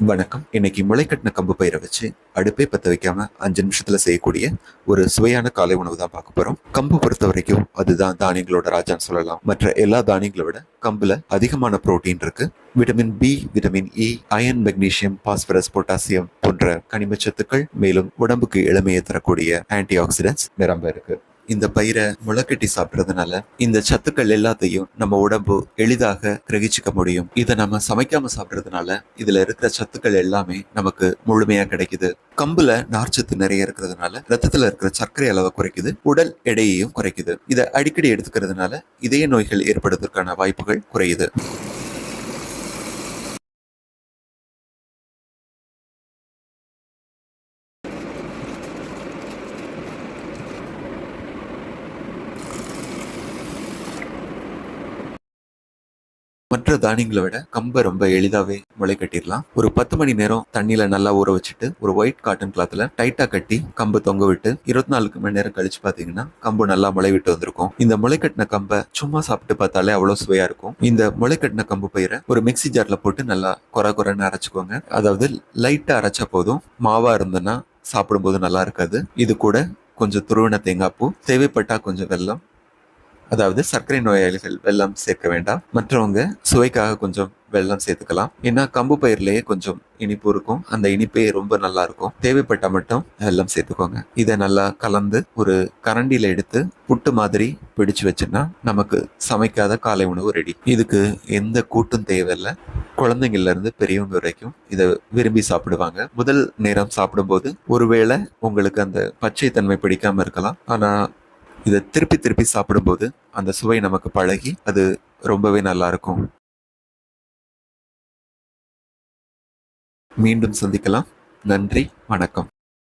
வணக்கம். இன்னைக்கு முளைக்கட்டின கம்பு பயிரை வச்சு அடுப்பே பற்ற வைக்காம அஞ்சு நிமிஷத்துல செய்யக்கூடிய ஒரு சுவையான காலை உணவு தான் பார்க்க போறோம். கம்பு பொறுத்த வரைக்கும் அதுதான் தானியங்களோட ராஜான்னு சொல்லலாம். மற்ற எல்லா தானியங்களை விட கம்புல அதிகமான புரோட்டீன் இருக்கு. Vitamin B vitamin E iron magnesium phosphorus potassium போன்ற கனிமச்சத்துக்கள் மேலும் உடம்புக்கு இளமையை தரக்கூடிய ஆன்டி ஆக்சிடென்ட்ஸ் நிரம்ப இருக்கு. இந்த பயிரை முளைக்கட்டி சாப்பிட்றதுனால இந்த சத்துக்கள் எல்லாத்தையும் நம்ம உடம்பு எளிதாக கிரகிச்சுக்க முடியும். இதை நம்ம சமைக்காம சாப்பிட்றதுனால இதுல இருக்கிற சத்துக்கள் எல்லாமே நமக்கு முழுமையா கிடைக்குது. கம்புல நார்ச்சத்து நிறைய இருக்கிறதுனால ரத்தத்துல இருக்கிற சர்க்கரை அளவை குறைக்குது. உடல் எடையையும் குறைக்குது. இதை அடிக்கடி எடுத்துக்கிறதுனால இதய நோய்கள் ஏற்படுவதற்கான வாய்ப்புகள் குறையுது. மற்ற தானியங்களை விட கம்பை ரொம்ப எளிதாவே முளை கட்டிடலாம். ஒரு பத்து மணி நேரம் தண்ணியில நல்லா ஊற வச்சுட்டு ஒரு ஒயிட் காட்டன் கிளாத்ல டைட்டா கட்டி கம்பு தொங்க விட்டு இருபத்தி நாலுக்கு மணி நேரம் கழிச்சு பாத்தீங்கன்னா கம்பு நல்லா முளை விட்டு வந்திருக்கும். இந்த முளை கட்டின கம்பை சும்மா சாப்பிட்டு பார்த்தாலே அவ்வளவு சுவையா இருக்கும். இந்த முளை கட்டின கம்பு பயிரை ஒரு மிக்ஸி ஜார்ல போட்டு நல்லா குறை குறைன்னு அரைச்சுக்கோங்க. அதாவது லைட்டா அரைச்சா போதும். மாவா இருந்ததுன்னா சாப்பிடும்போது நல்லா இருக்காது. இது கூட கொஞ்சம் துருவின தேங்காய் பூ தேவைப்பட்டா கொஞ்சம் வெள்ளம் அதாவது சர்க்கரை நோயாளிகள் வெள்ளம் சேர்க்க வேண்டாம். மற்றவங்க சுவைக்காக கொஞ்சம் வெள்ளம் சேர்த்துக்கலாம். ஏன்னா கம்பு பயிர்லயே கொஞ்சம் இனிப்பு இருக்கும். அந்த இனிப்பே ரொம்ப நல்லா இருக்கும். தேவைப்பட்டா மட்டும் வெள்ளம் சேர்த்துக்கோங்க. இதை நல்லா கலந்து ஒரு கரண்டியில எடுத்து புட்டு மாதிரி பிடிச்சு வச்சுன்னா நமக்கு சமைக்காத காலை உணவு ரெடி. இதுக்கு எந்த கூட்டும் தேவையில்லை. குழந்தைங்கள்ல இருந்து பெரியவங்க வரைக்கும் இதை விரும்பி சாப்பிடுவாங்க. முதல் நேரம் சாப்பிடும்போது ஒருவேளை உங்களுக்கு அந்த பச்சை தன்மை பிடிக்காம இருக்கலாம். ஆனா இதை திருப்பி திருப்பி சாப்பிடும்போது அந்த சுவை நமக்கு பழகி அது ரொம்பவே நல்லா இருக்கும் மீண்டும் சந்திக்கலாம். நன்றி. வணக்கம்.